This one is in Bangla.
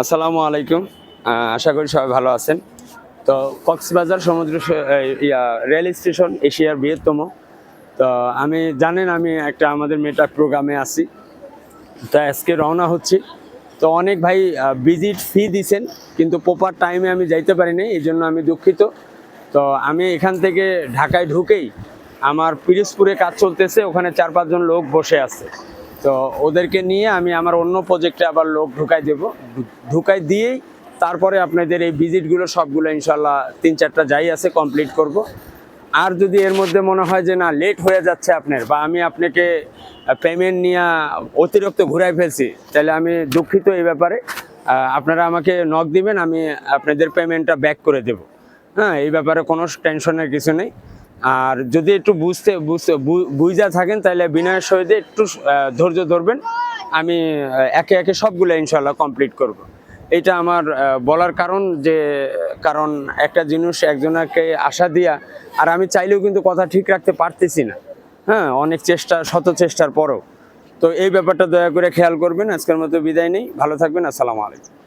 আসসালামু আলাইকুম। আশা করি সবাই ভালো আছেন। তো কক্সবাজার সমুদ্র ইয়া, রেল স্টেশন এশিয়ার বৃহত্তম। তো আমি, জানেন আমি একটা আমাদের মেটা প্রোগ্রামে আছি। তো আজকে রওনা হচ্ছি। তো অনেক ভাই ভিজিট ফি দিছেন, কিন্তু প্রপার টাইমে আমি যাইতে পারিনি এই জন্য আমি দুঃখিত। তো আমি এখান থেকে ঢাকায় ঢুকেই আমার পিরিজপুরে কাজ চলতেছে, ওখানে চার পাঁচজন লোক বসে আছে। তো ওদেরকে নিয়ে আমি আমার অন্য প্রজেক্টে আবার লোক ঢুকাই দেব। ঢুকাই দিয়েই তারপরে আপনাদের এই ভিজিটগুলো সবগুলো ইনশাল্লাহ তিন চারটা যাই আছে কমপ্লিট করব। আর যদি এর মধ্যে মনে হয় যে না লেট হয়ে যাচ্ছে আপনার বা আমি আপনাকে পেমেন্ট নিয়ে অতিরিক্ত ঘুরাই ফেলছি, তাহলে আমি দুঃখিত এই ব্যাপারে। আপনারা আমাকে নক দিবেন, আমি আপনাদের পেমেন্টটা ব্যাক করে দেব। হ্যাঁ এই ব্যাপারে কোনো টেনশনের কিছু নেই। আর যদি একটু বুঝতে বুঝতে থাকেন, তাহলে বিনয়ের সহিত একটু ধৈর্য ধরবেন। আমি একে একে সবগুলো ইনশাল্লাহ কমপ্লিট করব। এটা আমার বলার কারণ যে, কারণ একটা জিনিস একজনকে আশা দিয়া, আর আমি চাইলেও কিন্তু কথা ঠিক রাখতে পারতেছি না। হ্যাঁ অনেক চেষ্টা, শত চেষ্টার পরও। তো এই ব্যাপারটা দয়া করে খেয়াল করবেন। আজকের মতো বিদায় নেই। ভালো থাকবেন। আসসালামু আলাইকুম।